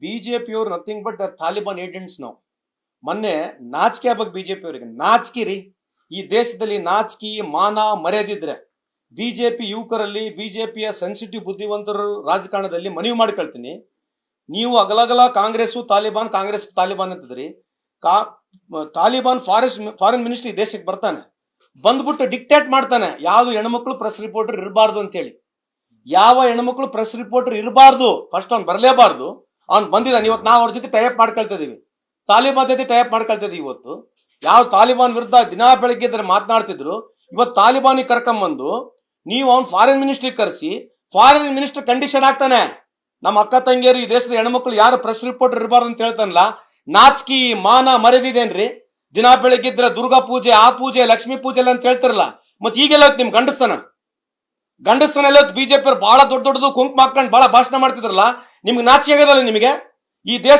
ಬಿಜೆಪಿಯವರು nothing but Taliban agents ನಾವು. ಮೊನ್ನೆ ನಾಚಿಕೆ ಆಗ್ಬೇಕು ಬಿಜೆಪಿ ಅವರಿಗೆ ನಾಚಿಕಿರಿ ಈ ದೇಶದಲ್ಲಿ ನಾಚಿಕಿ, ಮಾನ, ಮರ್ಯಾದಿದ್ರೆ ಬಿಜೆಪಿ ಯುವಕರಲ್ಲಿ, ಬಿಜೆಪಿಯ ಸೆನ್ಸಿಟಿವ್ ಬುದ್ಧಿವಂತರು ರಾಜಕಾರಣದಲ್ಲಿ ಮನವಿ ಮಾಡ್ಕೊಳ್ತೀನಿ. ನೀವು ಅಗಲಗಲ ಕಾಂಗ್ರೆಸ್ ತಾಲಿಬಾನ್ ಕಾಂಗ್ರೆಸ್ ತಾಲಿಬಾನ್ ಅಂತಿದ್ರಿ. ಕಾ ತಾಲಿಬಾನ್ ಫಾರೆಸ್ಟ್ ಫಾರಿನ್ ಮಿನಿಸ್ಟ್ರಿ ದೇಶಕ್ಕೆ ಬರ್ತಾನೆ. ಬಂದ್ಬಿಟ್ಟು ಡಿಕ್ಟೇಟ್ ಮಾಡ್ತಾನೆ. ಯಾವ ಹೆಣ್ಮಕ್ಳು ಪ್ರೆಸ್ ರಿಪೋರ್ಟರ್ ಇರಬಾರ್ದು ಅಂತೇಳಿ. ಯಾವ ಹೆಣ್ಮಕ್ಳು ಪ್ರೆಸ್ ರಿಪೋರ್ಟರ್ ಇರಬಾರ್ದು? ಫಸ್ಟ್ ಅವ್ನು ಬರಲೇಬಾರ್ದು. ಅವ್ನು ಬಂದಿದ್ದಾನೆ. ಇವತ್ತು ನಾವು ಅವ್ರ ಜೊತೆ ಟೈಪ್ ಮಾಡ್ಕೊಳ್ತಾ ಇದೀವಿ. ತಾಲಿಬಾನ್ ಜೊತೆ ಟೈಪ್ ಮಾಡ್ಕೊಳ್ತಾ ಇದೀವಿ ಇವತ್ತು. ಯಾವ ತಾಲಿಬಾನ್ ವಿರುದ್ಧ ದಿನಾ ಬೆಳಗ್ಗೆ ಇದ್ರೆ ಮಾತನಾಡ್ತಿದ್ರು. ಇವತ್ತು ತಾಲಿಬಾನಿಗೆ ಕರ್ಕೊಂಬಂದು ನೀವು ಅವ್ನು ಫಾರಿನ್ ಮಿನಿಸ್ಟ್ರಿಗೆ ಕರೆಸಿ ಫಾರಿನ್ ಮಿನಿಸ್ಟರ್ ಕಂಡೀಷನ್ ಆಗ್ತಾನೆ. ನಮ್ಮ ಅಕ್ಕ ತಂಗಿಯರು ಈ ದೇಶದ ಹೆಣ್ಮಕ್ಳು ಯಾರು ಪ್ರೆಸ್ ರಿಪೋರ್ಟರ್ ಇರಬಾರ್ದು ಅಂತ ಹೇಳ್ತಾನಲ್ಲ, ನಾಚಿಕೆ ಮಾನ ಮರೆದಿದೇನ್ರಿ? ದಿನಾ ಬೆಳಗ್ಗಿದ್ರೆ ದುರ್ಗಾ ಪೂಜೆ, ಆ ಪೂಜೆ, ಲಕ್ಷ್ಮೀ ಪೂಜೆ ಎಲ್ಲ ಅಂತ ಹೇಳ್ತಿರಲ್ಲ, ಮತ್ತೆ ಈಗೆಲ್ಲ ನಿಮ್ ಗಂಡಸ್ತನ. ಗಂಡಸ್ತನ ಎಲ್ಲ ಬಿಜೆಪಿ ಬಹಳ ದೊಡ್ಡ ದೊಡ್ಡದು ಕುಂಕುಮ ಹಾಕೊಂಡು ಬಹಳ ಭಾಷಣ ಮಾಡ್ತಿದ್ರಲ್ಲ ನಿಮ್ಗೆ ನಾಚಿಕೆ ಆಗದಲ್ಲ ನಿಮಗೆ? ಈ ದೇಶ